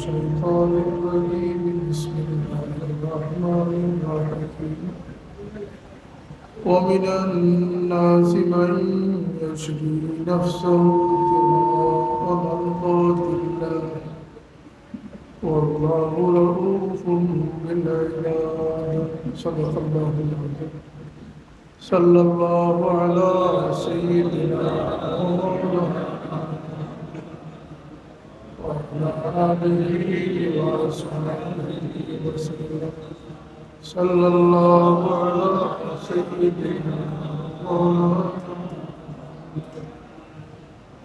الشيطان الرجيم. بسم الله الرحمن الرحيم. ومن الناس من يشري نفسه ابتغاء مرضات الله. والله رؤوف بالعباد. صدق الله العظيم. صلى الله على سيدنا محمد. وعلى آله وصحبه وسلم صلى الله على سيدنا محمد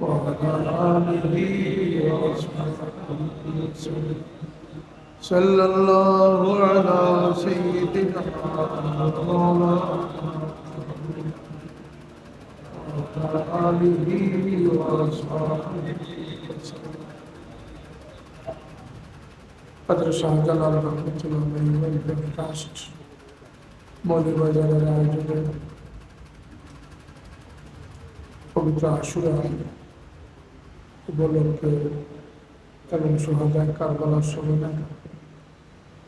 وعلى آله وصحبه وسلم صلى الله على سيدنا محمد وعلى آله وصحبه وسلم পাত্র শাহজালাল রহমতুল্লাহ ট্রাস্ট মৌলিকবাজারের আয়োজনে পবিত্র আশুরা উপলক্ষে এবং সোহাজায়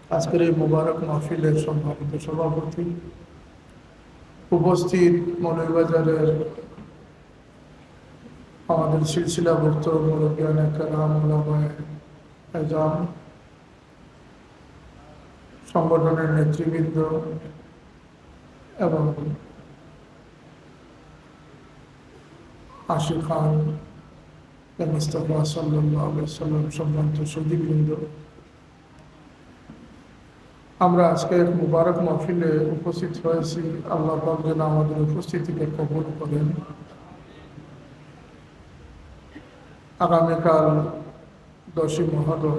আজকের এই মুবারক মাহফিলের সম্মানিত সভাপতি উপস্থিত মৌলবাজারের আমাদের সিলসিলাভুক্ত মুরব্বিয়ান একটা নাম সংগঠনের নেতৃবৃন্দ এবং আশি খান মুস্তফা সাল্লাম সম্ভ্রান্ত সদীবৃন্দ আমরা আজকে এক মুবারক মাহফিলে উপস্থিত হয়েছি। আল্লাহ পাক যেন আমাদের উপস্থিতিকে কবল করেন। আগামীকাল দশই মহাদম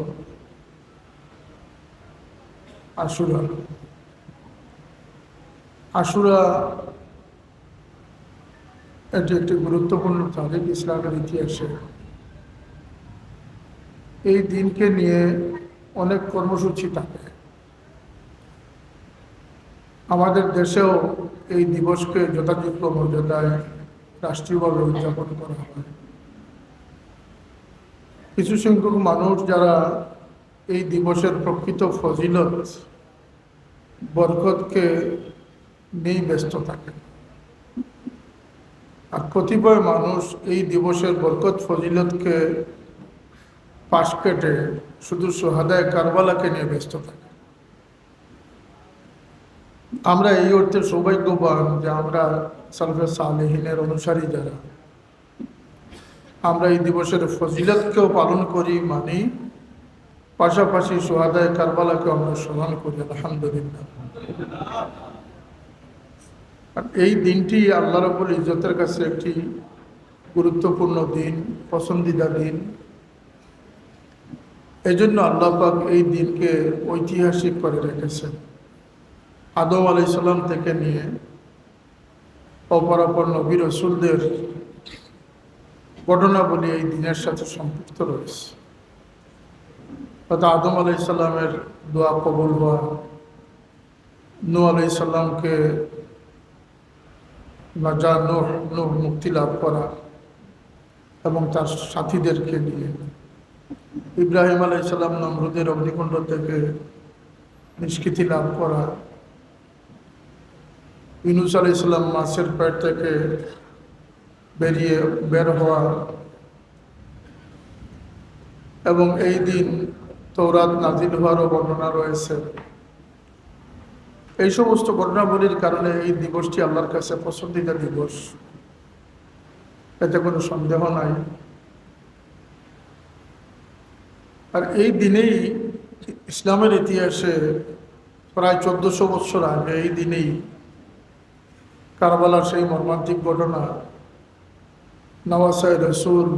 আশুরা। আশুরা এটি একটি গুরুত্বপূর্ণ তারিখ ইসলামের ইতিহাসে। এই দিনকে নিয়ে অনেক কর্মসূচি থাকে। আমাদের দেশেও এই দিবসকে যথাযোগ্য মর্যাদায় রাষ্ট্রীয়ভাবে উদযাপন করা হয়। কিছু সংখ্যক মানুষ যারা এই দিবসের প্রকৃত ফজিলত বরকতকে নিয়েই ব্যস্ত থাকে। আর কতিপয় মানুষ এই দিবসের বরকত ফজিলতকে পাশ কেটে শুধু সোহাদায় কারবালাকে নিয়ে ব্যস্ত থাকে। আমরা এই অর্থে সৌভাগ্যবান যে আমরা সালফে সালেহিনের অনুসারী যারা। আমরা এই দিবসের ফজিলতকেও পালন করি, মানি পাশাপাশি সোহাদায় কারবালাকে আমরা স্মরণ করি, আলহামদুলিল্লাহ। আর এই দিনটি আল্লাহ রবুল ইজতের কাছে একটি গুরুত্বপূর্ণ দিন, পছন্দিদা দিন। এই জন্য আল্লাহ পাক এই দিনকে ঐতিহাসিক করে রেখেছেন। আদম আলাইসাল্লাম থেকে নিয়ে অপরাপর নবী রসুলদের ঘটনাবলী এই দিনের সাথে সম্পৃক্ত রয়েছে। অর্থাৎ আদম আলাইসাল্লামের দোয়া কবল হওয়া নু আলাইসাল্লামকে যা নোহ নোহ মুক্তি লাভ করা এবং তার সাথীদেরকে নিয়ে। ইব্রাহিম আলাইসাল্লাম নমরুদের অগ্নিকুণ্ড থেকে নিষ্কৃতি লাভ করা। ইনুস আলাইসাল্লাম মাছের পেট থেকে বেরিয়ে বের হওয়া। এবং এই দিন তৌরাত নাজিল হওয়ারও বর্ণনা রয়েছে। এই সমস্ত ঘটনাবলীর কারণে এই দিবসটি আল্লাহর কাছে পছন্দিতা দিবস। এতে কোনো সন্দেহ নাই। আর এই দিনেই ইসলামের ইতিহাসে প্রায় চোদ্দশো বৎসর আগে এই দিনেই কারবালার সেই মর্মান্তিক ঘটনা নওয়াসাই রসুল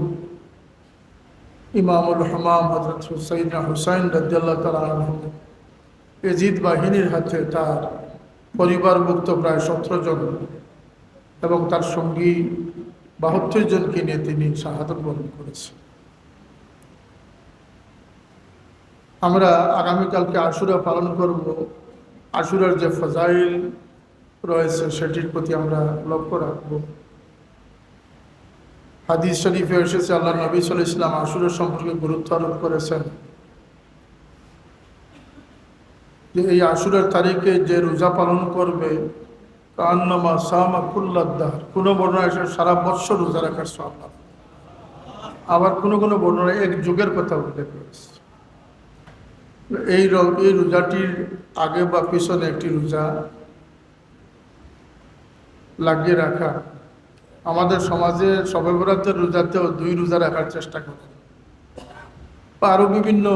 ইমামুল হমাম হজরত হুসাইন হুসাইন রদ্দাল্লাহ তালা এজিদ বাহিনীর হাতে তার পরিবারভুক্ত প্রায় সতেরো জন এবং তার সঙ্গী বাহাত্তর জনকে নিয়ে তিনি শাহাদত বরণ করেছেন। আমরা আগামীকালকে আশুরা পালন করব। আশুরার যে ফজাইল রয়েছে, সেটির প্রতি আমরা লক্ষ্য রাখব। হাদিস শরীফে এসেছে আল্লাহ নবী সাল ইসলাম আশুরের সম্পর্কে গুরুত্ব আরোপ করেছেন। যে এই আসুরের তারিখে যে রোজা পালন করবে, কান্নামা সামা কুল্লাদ্দার, কোনো বর্ণনা এসে সারা বৎসর রোজা রাখার সব আবার কোনো কোনো বর্ণনা এক যুগের কথা উল্লেখ করেছে। এই এই রোজাটির আগে বা পিছনে একটি রোজা লাগিয়ে রাখা আমাদের সমাজে সবে বরাতের রোজাতেও দুই রোজা রাখার চেষ্টা করে। বা আরও বিভিন্ন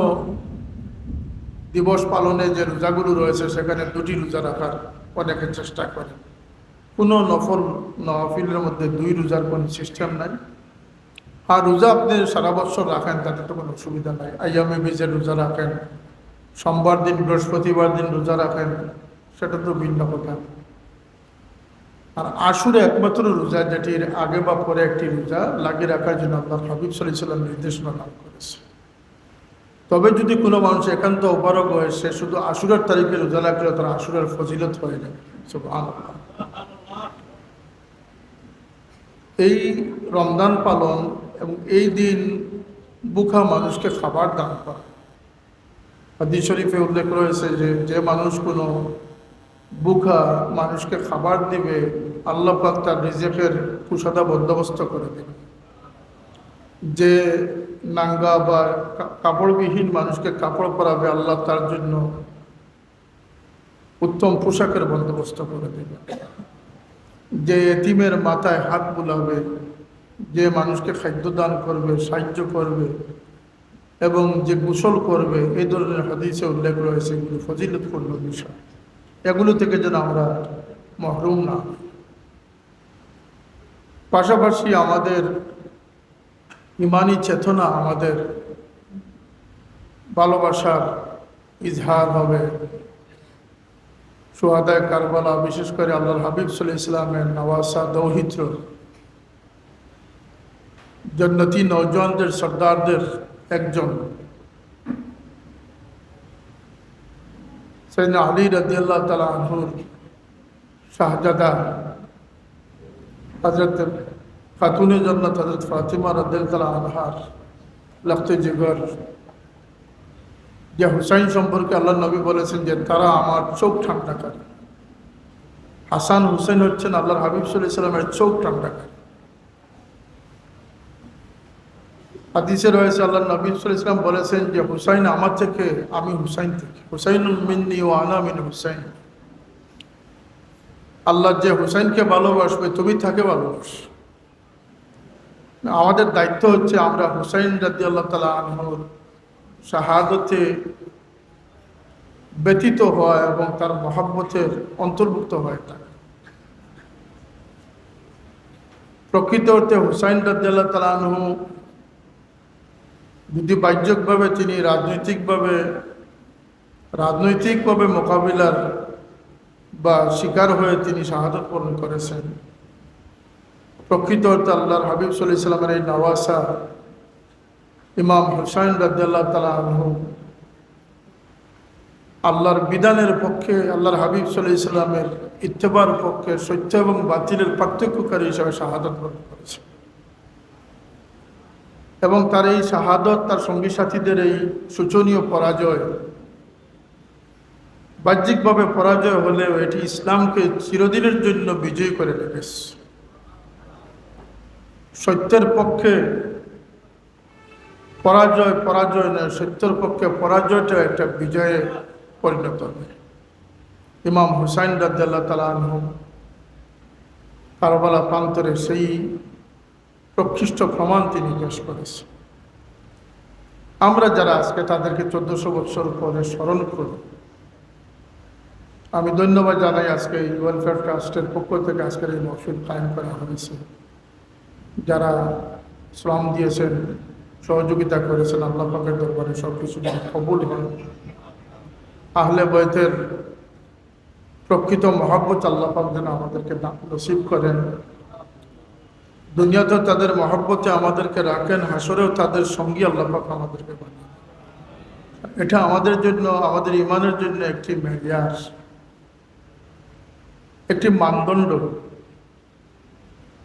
দিবস পালনে যে রোজাগুলো রয়েছে, সেখানে দুটি রোজা রাখার অনেকে চেষ্টা করে। কোনো নফল, নফিলের মধ্যে দুই রোজার কোনো সিস্টেম নাই। আর রোজা আপনি সারা বছর রাখেন, তাতে তো কোনো অসুবিধা নাই। আইয়ামে বীজের রোজা রাখেন, সোমবার দিন বৃহস্পতিবার দিন রোজা রাখেন, সেটা তো ভিন্ন কথা। আর আশুরে একমাত্র রোজা, যেটির আগে বা পরে একটি রোজা লাগিয়ে রাখার জন্য আল্লাহ হাবিব সাল্লাম নির্দেশনা দান করেছে। তবে যদি কোনো মানুষ একান্ত অপারগ হয়, সে শুধু আশুরের তারিখে রোজা রাখলে তার আশুরের ফজিলত হয়ে সুবহানাল্লাহ। এই রমদান পালন এবং এই দিন বুখা মানুষকে খাবার দান করা। হাদিস শরীফে উল্লেখ রয়েছে যে যে মানুষ কোনো বুখা মানুষকে খাবার দিবে আল্লাহ পাক তার রিজেকের কুসাদা বন্দোবস্ত করে দেবে যে নাঙ্গা বা কাপড়বিহীন মানুষকে কাপড় পরাবে আল্লাহ তার জন্য উত্তম পোশাকের বন্দোবস্ত করে দেবে যে এতিমের মাথায় হাত বুলাবে, যে মানুষকে খাদ্য দান করবে, সাহায্য করবে এবং যে গোসল করবে, এই ধরনের হাদিসে উল্লেখ রয়েছে, এগুলো ফজিলতপূর্ণ বিষয়। এগুলো থেকে যেন আমরা মহরুম না। পাশাপাশি আমাদের ইমানি চেতনা আমাদের ভালোবাসার ইজহার হবে। সোহাদায় কারবালা, বিশেষ করে আল্লাহ হাবিব সাল্লাহ ইসলামের নওয়াসা দৌহিত্র, জন্নতি নৌজওয়ানদের, সর্দারদের একজন। সৈয়দনা আলী রাদিয়াল্লাহ তালা আনহুর শাহজাদা হজরত খাতুনে জন্নত হজরত ফাতিমা রাদিয়াল তালা আনহার লখতে জিগর যে হুসাইন সম্পর্কে আল্লাহ নবী বলেছেন যে তারা আমার চোখ ঠান্ডা করে। হাসান হুসেন হচ্ছেন আল্লাহর হাবিব সাল্লামের চোখ ঠান্ডা করে। হাদিসে রয়েছে আল্লাহ নবী সাল্লাহ বলেছেন যে হুসাইন আমার থেকে, আমি হুসাইন থেকে। হুসাইনুল মিন্নি ও আনা মিন হুসাইন। আল্লাহ যে হুসাইনকে ভালোবাসবে, তুমি তাকে ভালোবাস। আমাদের দায়িত্ব হচ্ছে আমরা হুসাইন রাদি আল্লাহ তালা আনহর শাহাদতে ব্যতীত হওয়া এবং তার মহাব্বতের অন্তর্ভুক্ত হয় থাকে প্রকৃত অর্থে হুসাইন রাদিয়াল্লাহ তালা আনহু যদি বাহ্যিকভাবে, তিনি রাজনৈতিকভাবে রাজনৈতিকভাবে মোকাবিলার বা শিকার হয়ে তিনি শাহাদত পূরণ করেছেন। প্রকৃত অর্থে আল্লাহর হাবিব সাল্লাহ ইসলামের এই নওয়াসা ইমাম হুসাইন রাজ্লাহ তালা আল্লাহর বিধানের পক্ষে, আল্লাহর হাবিব সাল্লাহ ইসলামের ইত্তেবার পক্ষে, সত্য এবং বাতিলের পার্থক্যকারী হিসাবে শাহাদত বরণ করেছে। এবং তার এই শাহাদত, তার সঙ্গী সাথীদের এই শোচনীয় পরাজয় বাহ্যিকভাবে পরাজয় হলেও এটি ইসলামকে চিরদিনের জন্য বিজয়ী করে রেখেছে সত্যের পক্ষে পরাজয় পরাজয় নয়, সত্যের পক্ষে পরাজয়টা একটা বিজয়ে পরিণত হবে। ইমাম হুসাইন রাজ্লাহ তালা আনহু কারবালা প্রান্তরে সেই প্রকৃষ্ট প্রমাণ তিনি পেশ করেছেন। আমরা যারা আজকে তাদেরকে চোদ্দশো বৎসর পরে স্মরণ করি আমি ধন্যবাদ জানাই আজকে এই ওয়েলফেয়ার ট্রাস্টের পক্ষ থেকে আজকের এই মহফিল কায়েম করা হয়েছে। যারা শ্রম দিয়েছেন, সহযোগিতা করেছেন, আল্লাহ পাকের দরবারে সব কিছু কবুল হয়। আহলে বয়তের প্রকৃত মহাব্বত আল্লাহ পাক যেন আমাদেরকে নসিব করেন। দুনিয়াতেও তাদের মহব্বতে আমাদেরকে রাখেন, হাসরেও তাদের সঙ্গী আল্লাহ পাক আমাদেরকে বানান এটা আমাদের জন্য, আমাদের ইমানের জন্য একটি মেয়ার একটি মানদণ্ড।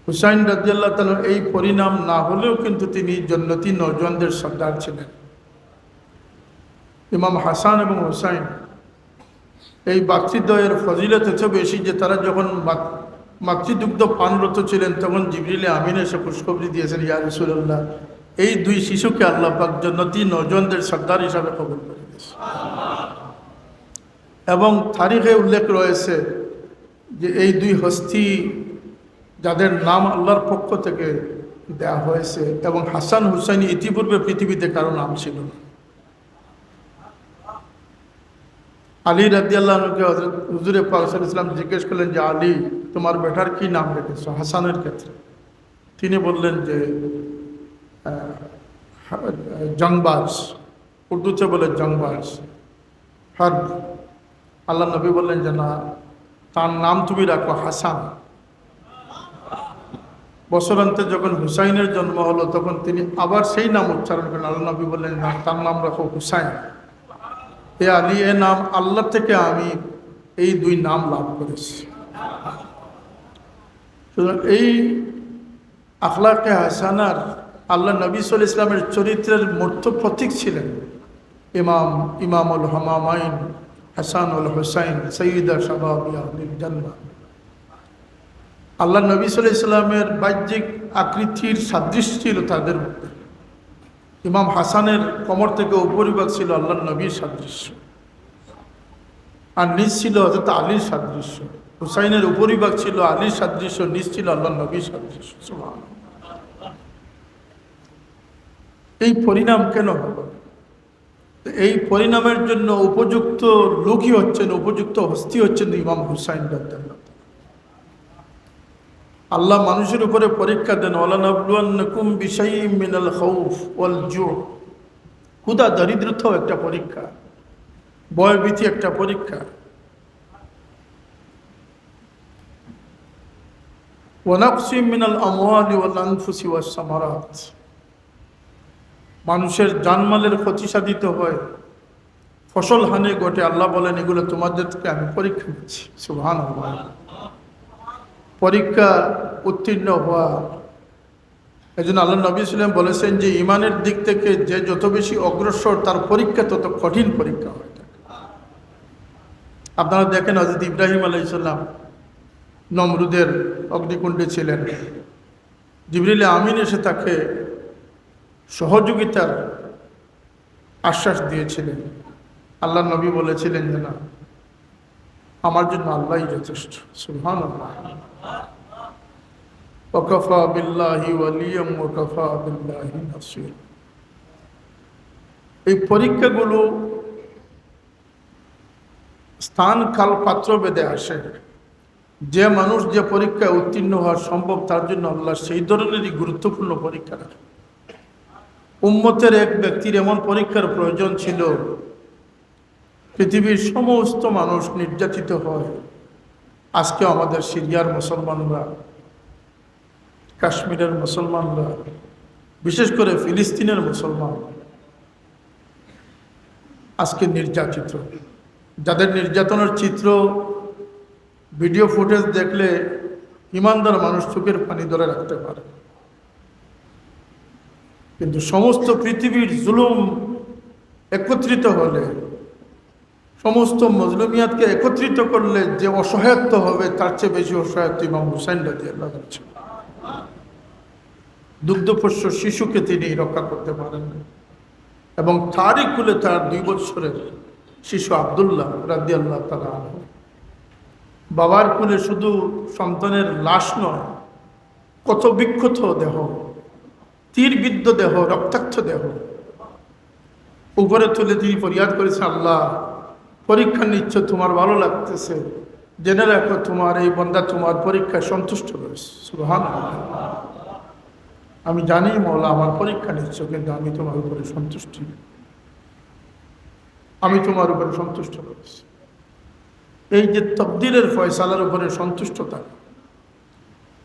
হুসাইন রাজিয়াল্লাহ তাল এই পরিণাম না হলেও কিন্তু তিনি জন্নতি নৌজওয়ানদের সর্দার ছিলেন। ইমাম হাসান এবং হুসাইন এই মাতৃদ্বয়ের ফজিলত এত বেশি যে তারা যখন মাত- মাতৃদুগ্ধ পানরত ছিলেন তখন জিবরিলে আমিন এসে পুষ্পবৃ দিয়েছেন, ইয়া রসুল্লাহ এই দুই শিশুকে আল্লাহ পাক জন্নতি নজনদের সর্দার হিসাবে কবুল করে দিয়েছে। এবং তারিখে উল্লেখ রয়েছে যে এই দুই হস্তি যাদের নাম আল্লাহর পক্ষ থেকে দেয়া হয়েছে এবং হাসান হুসাইন ইতিপূর্বে পৃথিবীতে কারও নাম ছিল আলী রাদি আল্লাহকে হুজুরে পাকসাল ইসলাম জিজ্ঞেস করলেন যে, আলী, তোমার বেটার কি নাম রেখেছ? হাসানের ক্ষেত্রে। তিনি বললেন যে জংবাজ। উর্দুতে বলে জংবাজ। হার আল্লাহ নবী বললেন যে, না তার নাম তুমি রাখো হাসান। বছরান্তে যখন হুসাইনের জন্ম হলো, তখন তিনি আবার সেই নাম উচ্চারণ করেন। আল্লাহ নবী বললেন, না, তার নাম রাখো হুসাইন। এ আলী, এ নাম আল্লাহ থেকে আমি এই দুই নাম লাভ করেছি। এই আখলাকে হাসানার আল্লাহ নবী সাল ইসলামের চরিত্রের মূর্ত প্রতীক ছিলেন। ইমাম, ইমামুল হামামাইন হাসানুল হুসাইন সঈদা শাবাবিয়া আল্লাহ নবী সাল ইসলামের বাহ্যিক আকৃতির সাদৃশ্য ছিল তাদের মধ্যে। ইমাম হাসানের কমর থেকে উপরিভাগ ছিল আল্লাহ নবীর সাদৃশ্য। আর নিচ ছিল হজরত আলীর সাদৃশ্য। হুসাইনের উপরিভাগ ছিল আলীর সাদৃশ্য, নিচ ছিল আল্লাহ নবীর সাদৃশ্য। এই পরিণাম কেন হলো? এই পরিণামের জন্য উপযুক্ত লোকই হচ্ছেন, উপযুক্ত হস্তি হচ্ছেন ইমাম হুসাইন আল্লাহ মানুষের উপরে পরীক্ষা দেন ওলানাবলুয়ান্নকুম বিষয়ী মিনাল হুদা দরিদ্রতাও একটা পরীক্ষা বয়ভীতি একটা পরীক্ষা। ওয়ানাকসিম মিনাল আমওয়ালি ওয়াল আনফুসি ওয়াস সামারাত। মানুষের জানমালের ক্ষতি সাধিত হয় ফসল হানি ঘটে, আল্লাহ বলেন, এগুলো তোমাদেরকে আমি পরীক্ষা নিচ্ছি সুবহান পরীক্ষা উত্তীর্ণ হওয়া। এই জন্য আল্লাহ নবী সাল্লাম বলেছেন যে, ইমানের দিক থেকে যে যত বেশি অগ্রসর, তার পরীক্ষা তত কঠিন পরীক্ষা হয় আপনারা দেখেন হজরত ইব্রাহিম আলাইসাল্লাম নমরুদের অগ্নিকুণ্ডে ছিলেন। জিবরিলে আমিন এসে তাকে সহযোগিতার আশ্বাস দিয়েছিলেন। আল্লাহ নবী বলেছিলেন যে, না, আমার জন্য আল্লাহই যথেষ্ট। বিল্লাহি ওয়ালিয়াম নাসির। এই পরীক্ষাগুলো স্থান কাল পাত্র বেদে আসে। যে মানুষ যে পরীক্ষায় উত্তীর্ণ হওয়া সম্ভব, তার জন্য আল্লাহ সেই ধরনেরই গুরুত্বপূর্ণ পরীক্ষা রাখে। উম্মতের এক ব্যক্তির এমন পরীক্ষার প্রয়োজন ছিল, পৃথিবীর সমস্ত মানুষ নির্যাতিত হয়। আজকে আমাদের সিরিয়ার মুসলমানরা, কাশ্মীরের মুসলমানরা, বিশেষ করে ফিলিস্তিনের মুসলমান আজকে নির্যাতিত। যাদের নির্যাতনের চিত্র ভিডিও ফুটেজ দেখলে ইমানদার মানুষ চোখের পানি ধরে রাখতে পারে। কিন্তু সমস্ত পৃথিবীর জুলুম একত্রিত হলে, সমস্ত মজলুমিয়াতকে একত্রিত করলে যে অসহায়ত্ব হবে, তার চেয়ে বেশি অসহায়ত্ব ইমাম হুসাইন রাজি আল্লাহ দুগ্ধপোষ্য শিশুকে তিনি রক্ষা করতে পারেন এবং তারই কুলে তার দুই বছরের শিশু আবদুল্লাহ রাদি আল্লাহ তালা বাবার কুলে শুধু সন্তানের লাশ নয়, কত বিক্ষত দেহ তীরবিদ্ধ দেহ, রক্তাক্ত দেহ। উপরে তুলে তিনি ফরিয়াদ করেছেন আল্লাহ। পরীক্ষা নিচ্ছ, তোমার ভালো লাগতেছে। জেনে রাখো, তোমার এই বন্দা তোমার পরীক্ষায় সন্তুষ্ট করেছে সুবহান আমি জানি মৌলা, আমার পরীক্ষা নিচ্ছ, কিন্তু আমি তোমার উপরে সন্তুষ্ট আমি তোমার উপরে সন্তুষ্ট করেছি এই যে তবদিলের ফয়সালার উপরে সন্তুষ্ট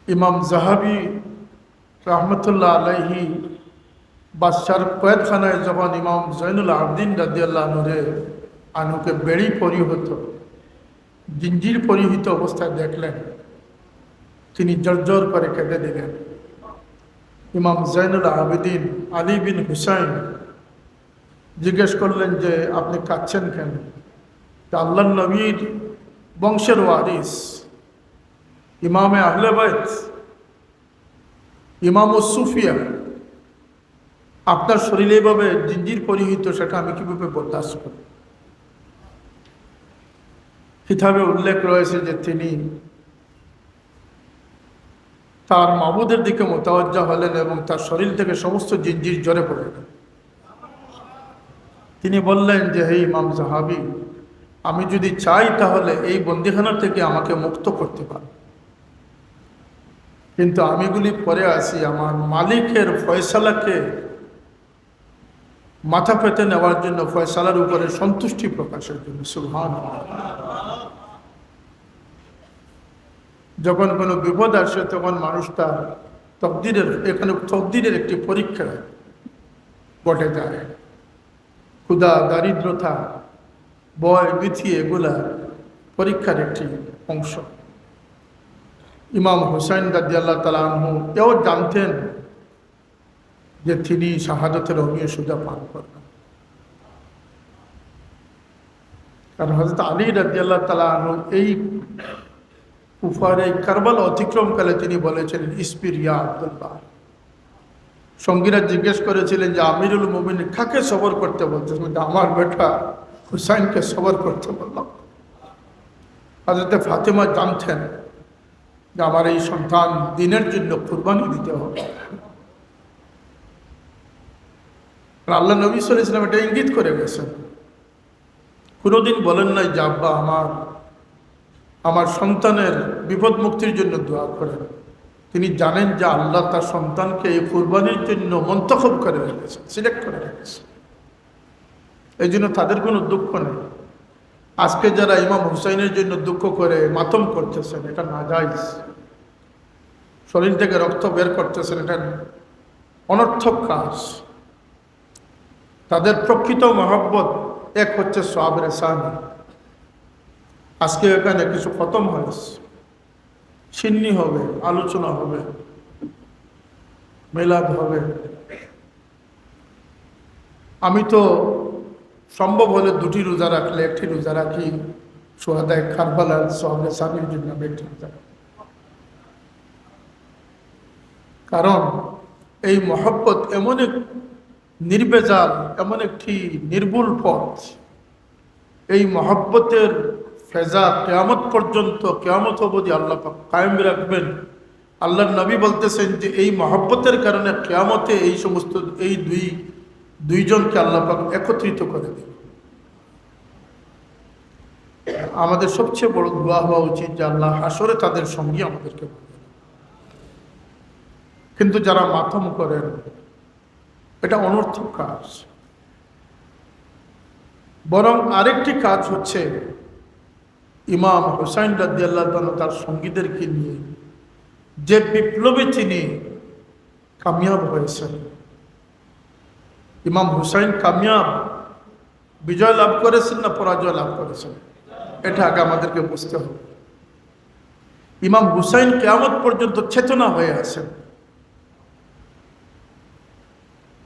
ইমাম জাহাবি রহমতুল্লাহ আলাইহি, বাদশার কয়েদখানায় যখন ইমাম জৈনুল আবদিন রাদিয়াল্লাহ নুরে আনুকে বেড়ি পরিহত, জিঞ্জির পরিহিত অবস্থায় দেখলেন। তিনি জর্জর করে কেঁদে দিলেন। ইমাম জৈনুল আবেদিন আলী বিন হুসাইন জিজ্ঞেস করলেন যে, আপনি কাঁদছেন কেন? আল্লাহ নবীর বংশের ওয়ারিস। ইমামে আহলে বাইত ইমাম ও সুফিয়া, আপনার শরীরে এভাবে জিঞ্জির পরিহিত, সেটা আমি কীভাবে বরদাস্ত করি কিতাবে উল্লেখ রয়েছে যে তিনি তার মাবুদের দিকে মোতাবজ্জা হলেন এবং তার শরীর থেকে সমস্ত জিঞ্জির জ্বরে পড়ে তিনি বললেন যে, হে ইমাম জাহাবি আমি যদি চাই তাহলে এই বন্দিখানা থেকে আমাকে মুক্ত করতে পার। কিন্তু আমিগুলি পরে আসি আমার মালিকের ফয়সালাকে মাথা পেতে নেওয়ার জন্য, ফয়সালার উপরে সন্তুষ্টি প্রকাশের জন্য সুলহান যখন কোনো বিপদ আসে, তখন মানুষ তার তকদিরের, এখানে তকদিরের একটি পরীক্ষা ঘটে যায়। ক্ষুদা দারিদ্রতা বয় বিথি এগুলা পরীক্ষার একটি অংশ। ইমাম হুসাইন দাদি আল্লাহ তালু এও জানতেন যে তিনি শাহাদতের অমীয় সুজা পান করবেন কারণ হজরত আলী রাজি আল্লাহ তালু এই কুফার, এই কারবাল অতিক্রমকালে তিনি বলেছিলেন, ইসপির ইয়া আব্দুল্লাহ সঙ্গীরা জিজ্ঞেস করেছিলেন যে, আমিরুল মোমিন কাকে সবর করতে বলতেছেন আমার বেটা হুসাইনকে সবর করতে বললাম। হাজরতে ফাতেমা জানতেন যে আমার এই সন্তান দিনের জন্য কুরবানি দিতে হবে। আল্লাহ নবী সাল্লাম এটা ইঙ্গিত করে গেছেন। কোনোদিন বলেন নাই যে, আব্বা, আমার আমার সন্তানের বিপদ মুক্তির জন্য দোয়া করেন। তিনি জানেন যে আল্লাহ তার সন্তানকে এই কুরবানির জন্য মন্তখব করে রেখেছেন সিলেক্ট করে রেখেছেন। এই জন্য তাদের কোনো দুঃখ নেই। আজকে যারা ইমাম হুসাইনের জন্য দুঃখ করে, মাতম করতেছেন, এটা না যাইজ শরীর থেকে রক্ত বের করতেছেন, এটা অনর্থক কাজ। তাদের প্রকৃত মহব্বত এক হচ্ছে সোয়াবের সানি। আজকে এখানে কিছু খতম হয়েছে সিন্নি হবে, আলোচনা হবে, মেলাদ হবে। আমি তো সম্ভব হলে দুটি রোজা রাখলে, একটি রোজা রাখি, সোহাদায় কারবালার সোহাবে স্বামীর জন্য একটি রোজা কারণ এই মহব্বত এমন এক নির্বেজাল, এমন একটি নির্ভুল পথ। এই মহব্বতের ফেজা কেয়ামত পর্যন্ত, কেয়ামত অবধি আল্লাহ কায়েম রাখবেন। আল্লাহ নবী বলতেছেন যে, এই মহব্বতের কারণে কেয়ামতে এই সমস্ত, এই দুই দুইজনকে আল্লাহ পাক একত্রিত করে দেন। আমাদের সবচেয়ে বড় দোয়া হওয়া উচিত যে আল্লাহ হাসরে তাদের সঙ্গে আমাদেরকে কিন্তু যারা মাথম করেন, এটা অনর্থক কাজ। বরং আরেকটি কাজ হচ্ছে ইমাম হুসাইন রাজি আল্লাহ তার সঙ্গীদেরকে নিয়ে যে বিপ্লবে তিনি কামিয়াব হয়েছেন ইমাম হুসাইন কামিয়াব, বিজয় লাভ করেছেন না পরাজয় লাভ করেছেন? এটা আগে আমাদেরকে বুঝতে হবে। ইমাম হুসাইন কেয়ামত পর্যন্ত চেতনা হয়ে আছেন।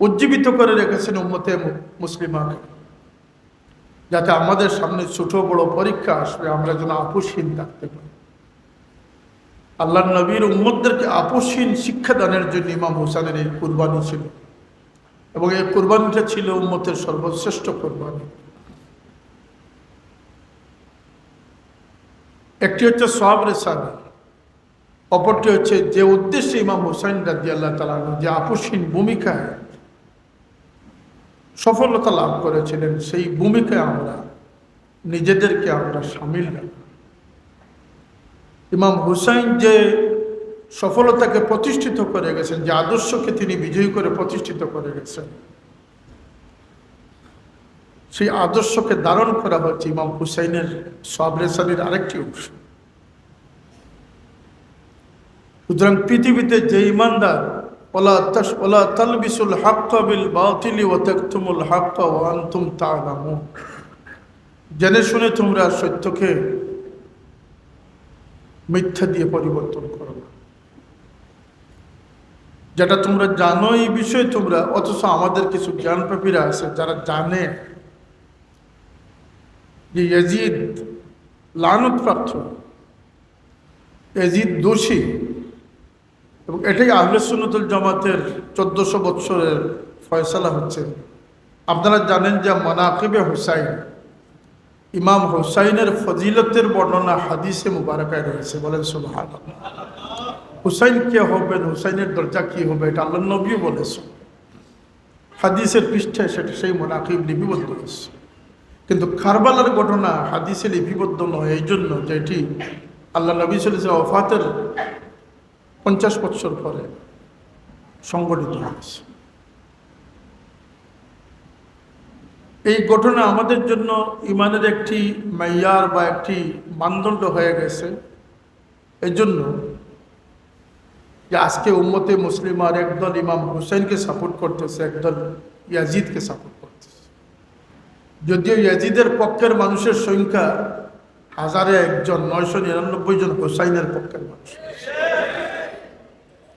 উজ্জীবিত করে রেখেছেন উম্মতে মুসলিমাকে। যাতে আমাদের সামনে ছোট বড় পরীক্ষা আসবে, আমরা যেন আপোষহীন থাকতে পারি। আল্লাহ নবীর উম্মদদেরকে আপোষহীন শিক্ষাদানের জন্য ইমাম হুসানের এই কুরবানি ছিল। এবং এই কোরবানিটা ছিল উম্মতের সর্বশ্রেষ্ঠ কোরবানি। একটি হচ্ছে সব রেসানি অপরটি হচ্ছে যে উদ্দেশ্যে ইমাম হুসাইন রাজি আল্লাহ তালা যে আপোষহীন ভূমিকায় সফলতা লাভ করেছিলেন, সেই ভূমিকায় আমরা, নিজেদেরকে আমরা সামিল রাখি ইমাম হুসাইন যে সফলতাকে প্রতিষ্ঠিত করে গেছেন, যে আদর্শকে তিনি বিজয়ী করে প্রতিষ্ঠিত করে গেছেন। সেই আদর্শকে ধারণ করা হচ্ছে ইমাম হুসাইনের সবরেসানির আরেকটি অংশ। সুতরাং পৃথিবীতে যে ইমানদার, ওলা বিল বাতিলি জেনে শুনে তোমরা সত্যকে মিথ্যা দিয়ে পরিবর্তন করো যেটা তোমরা জানো এই বিষয়ে তোমরা, অথচ আমাদের কিছু জ্ঞানপ্রাপীরা আছে যারা জানে। যে ইয়াজিদ লানতপ্রাপ্ত এজিদ দোষী, এবং এটাই আহলে সুন্নতুল জামাতের চোদ্দশো বৎসরের ফয়সালা হচ্ছে। আপনারা জানেন যে মনাকিবে হুসাইন, ইমাম হুসাইনের ফজিলতের বর্ণনা হাদিসে মুবারকায় রয়েছে, বলেন সুবহান হুসাইন কে হবেন হুসাইনের দরজা কি হবে, এটা আল্লাহ নবীও বলেছে। হাদিসের পৃষ্ঠায় সেটা সেই মোনাকিব লিপিবদ্ধ হয়েছে। কিন্তু কারবালার ঘটনা হাদিসে লিপিবদ্ধ নয়, এই জন্য যে এটি আল্লাহ নবী চলেছে অফাতের পঞ্চাশ বৎসর পরে সংগঠিত হয়েছে। এই ঘটনা আমাদের জন্য ইমানের একটি মাইয়ার বা একটি মানদণ্ড হয়ে গেছে। এই জন্য যে আজকে উম্মতে মুসলিম আর একদল ইমাম হুসেনকে সাপোর্ট করতেছে, একদল ইয়াজিদকে সাপোর্ট করতেছে। যদিও ইয়াজিদের পক্ষের মানুষের সংখ্যা হাজারে একজন, নয়শো নিরানব্বই জন হুসাইনের পক্ষের মানুষ।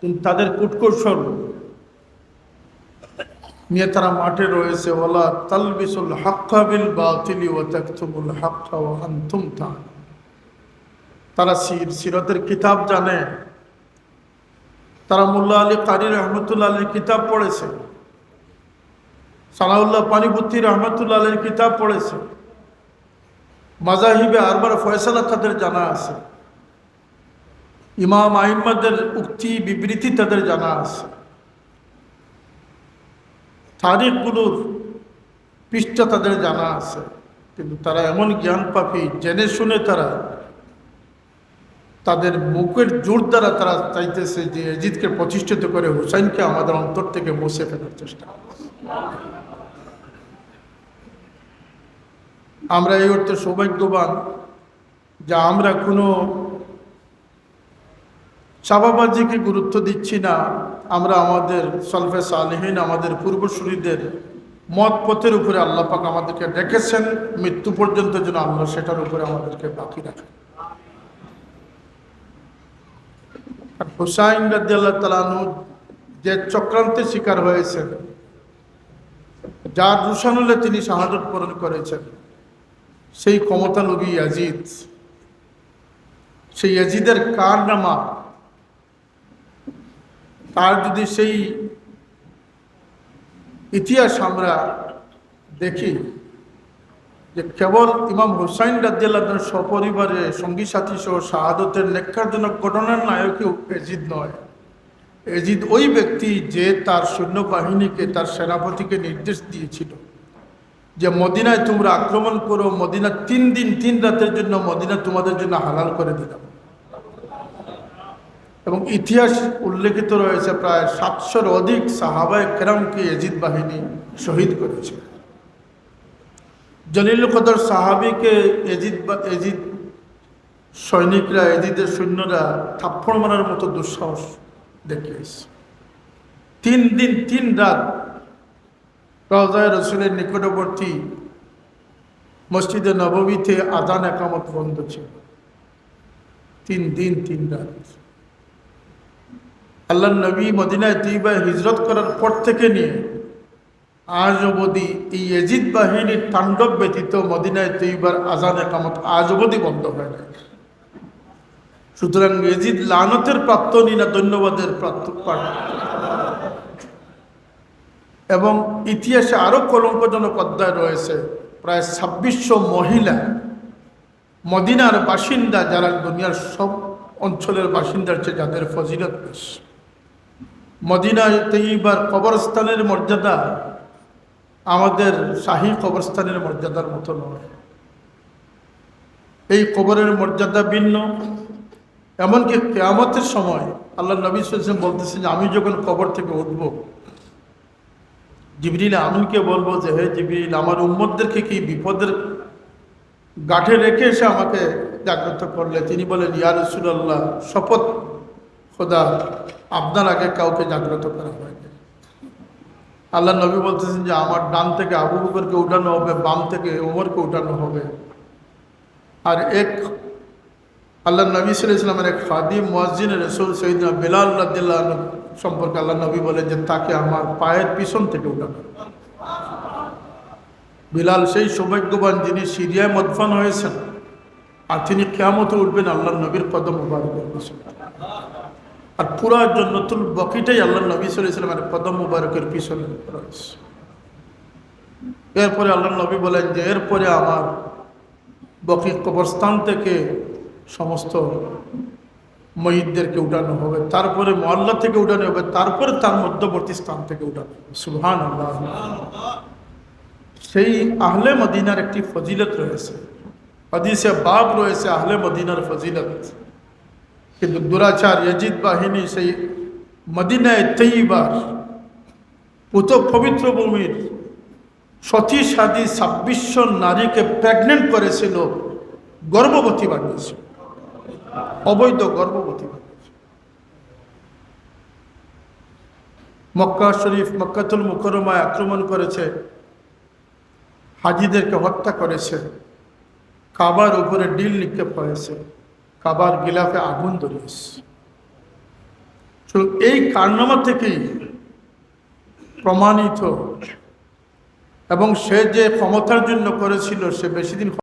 কিন্তু তাদের কুটকৌশল নিয়ে তারা মাঠে রয়েছে ওলা তালবিসুল হাক্কা বিল বাতিলি ও তাকতুমুল হাক্কা ও আনতুম তারা সির সিরতের কিতাব জানে তারা মোল্লা আলী কারি রহমতুল্লা আলীর কিতাব পড়েছে। সানাউল্লাহ পানিপুত্তি রহমতুল্লা আলীর কিতাব পড়েছে। মাজাহিবে আরবার ফয়সালা তাদের জানা আছে। ইমাম আহিম্মাদের উক্তি বিবৃতি তাদের জানা আছে। তারিখগুলোর পৃষ্ঠা তাদের জানা আছে। কিন্তু তারা এমন জ্ঞান পাপি, জেনে শুনে তারা তাদের বুকের জোর দ্বারা তারা চাইতেছে যে এজিদকে প্রতিষ্ঠিত করে হুসাইনকে আমাদের অন্তর থেকে মুছে ফেলার চেষ্টা। আমরা এই অর্থে সৌভাগ্যবান যা আমরা কোনো চাপাবাজিকে গুরুত্ব দিচ্ছি না। আমরা আমাদের সলফে সালহীন, আমাদের পূর্বসূরীদের মত পথের উপরে আল্লাহ পাক আমাদেরকে ডেকেছেন। মৃত্যু পর্যন্ত যেন আল্লাহ সেটার উপরে আমাদেরকে বাকি রাখেন। হুসাইন রাজিয়াল্লাহ তালানু যে চক্রান্তের শিকার হয়েছেন, যার রুশানুলে তিনি শাহাদত পূরণ করেছেন, সেই ক্ষমতা লোভী ইয়াজিদ। সেই ইয়াজিদের কার নামা তার যদি সেই ইতিহাস আমরা দেখি যে কেবল ইমাম হুসাইন রাজ্জাল্লাহ সপরিবারে সঙ্গী সাথী সহ শাহাদতের লেখারজনক ঘটনার নায়কই এজিদ নয়। এজিদ ওই ব্যক্তি যে তার সৈন্যবাহিনীকে, তার সেনাপতিকে নির্দেশ দিয়েছিল যে মদিনায় তোমরা আক্রমণ করো, মদিনা তিন দিন, তিন রাতের জন্য মদিনা তোমাদের জন্য হালাল করে দিলাম। এবং ইতিহাস উল্লেখিত রয়েছে, প্রায় সাতশোর অধিক সাহাবায় কেরামকে এজিদ বাহিনী শহীদ করেছে। জলিল কদর সাহাবিকে এজিদ বা, এজিদ সৈনিকরা, এজিদের সৈন্যরা থাপ্পড় মারার মতো দুঃসাহস দেখিয়েছে। তিন দিন, তিন রাত রজায় রসুলের নিকটবর্তী মসজিদে নবমীতে আদান একামত বন্ধ ছিল। তিন দিন, তিন রাত। আল্লাহ নবী মদিনায় তুইবা হিজরত করার পর থেকে নিয়ে আজ অবধি এই এজিদ বাহিনীর তাণ্ডব ব্যতীত মদিনায় তুইবার আজাদ একামত আজ অবধি বন্ধ হয় না সুতরাং এজিদ লানতের প্রাপ্ত নি ধন্যবাদের প্রাপ্ত এবং ইতিহাসে আরও কলঙ্কজনক অধ্যায় রয়েছে। প্রায় ছাব্বিশশো মহিলা মদিনার বাসিন্দা, যারা দুনিয়ার সব অঞ্চলের বাসিন্দার চেয়ে যাদের ফজিলত বেশ। মদিনায় তৈবার কবরস্থানের মর্যাদা আমাদের শাহী কবরস্থানের মর্যাদার মতো নয়। এই কবরের মর্যাদা ভিন্ন। এমনকি কেয়ামতের সময় আল্লাহ নবী সাল্লাম বলতেছেন আমি যখন কবর থেকে উঠব, জিবরিল আমিনকে বলব যে, হে জিবরিল, আমার উম্মদদেরকে কি বিপদের গাঠে রেখে এসে আমাকে জাগ্রত করলে? তিনি বলেন, ইয়া রসুল্লাহ শপথ খোদা, আপনার আগে কাউকে জাগ্রত করা হয়নি। আল্লাহ নবী বলতেছেন যে, আমার ডান থেকে আবু বকরকে উঠানো হবে, বাম থেকে ওমরকে উঠানো হবে। আর এক আল্লাহ নবী সাল্লামের এক খাদিম মসজিদ রসুল সঈদ বেলাল রাদিল্লাহ সম্পর্কে আল্লাহ নবী বলেন যে, তাকে আমার পায়ের পিছন থেকে উঠানো। বিলাল সেই সৌভাগ্যবান যিনি সিরিয়ায় মদফান হয়েছেন, আর তিনি কেয়ামতে উঠবেন আল্লাহ নবীর কদম মুবারকের পিছনে। আর পুরা জন্নতুল বকিটাই আল্লাহ নবী সাল্লামের পদম মুবারকের পিছনে রয়েছে। এরপরে আল্লাহ নবী বলেন যে, এরপরে আমার বকি কবরস্থান থেকে সমস্ত মহিদদেরকে উঠানো হবে। তারপরে মহল্লা থেকে উঠানো হবে। তারপরে তার মধ্যবর্তী স্থান থেকে উঠানো হবে। সুহান আল্লাহ সেই আহলে মদিনার একটি ফজিলত রয়েছে। হাদিসে বাব রয়েছে আহলে মদিনার ফজিলত। কিন্তু দুরাচার ইয়াজিদ বাহিনী সেই মদিনায় তেইবার পুত পবিত্র ভূমির সতী সাদী ছাব্বিশশো নারীকে প্রেগনেন্ট করেছিল, গর্ভবতী বানিয়েছিল। অবৈধ গর্ভবতী মক্কা শরীফ, মক্কাতুল মুকরমায় আক্রমণ করেছে, হাজিদেরকে হত্যা করেছে, কাবার উপরে ডিল নিক্ষেপ হয়েছে কাবার গিলাফে আগুন ধরিয়েছে। এই কারনামা থেকেই প্রমাণিত। এবং সে যে ক্ষমতার জন্য করেছিল, সে বেশি দিন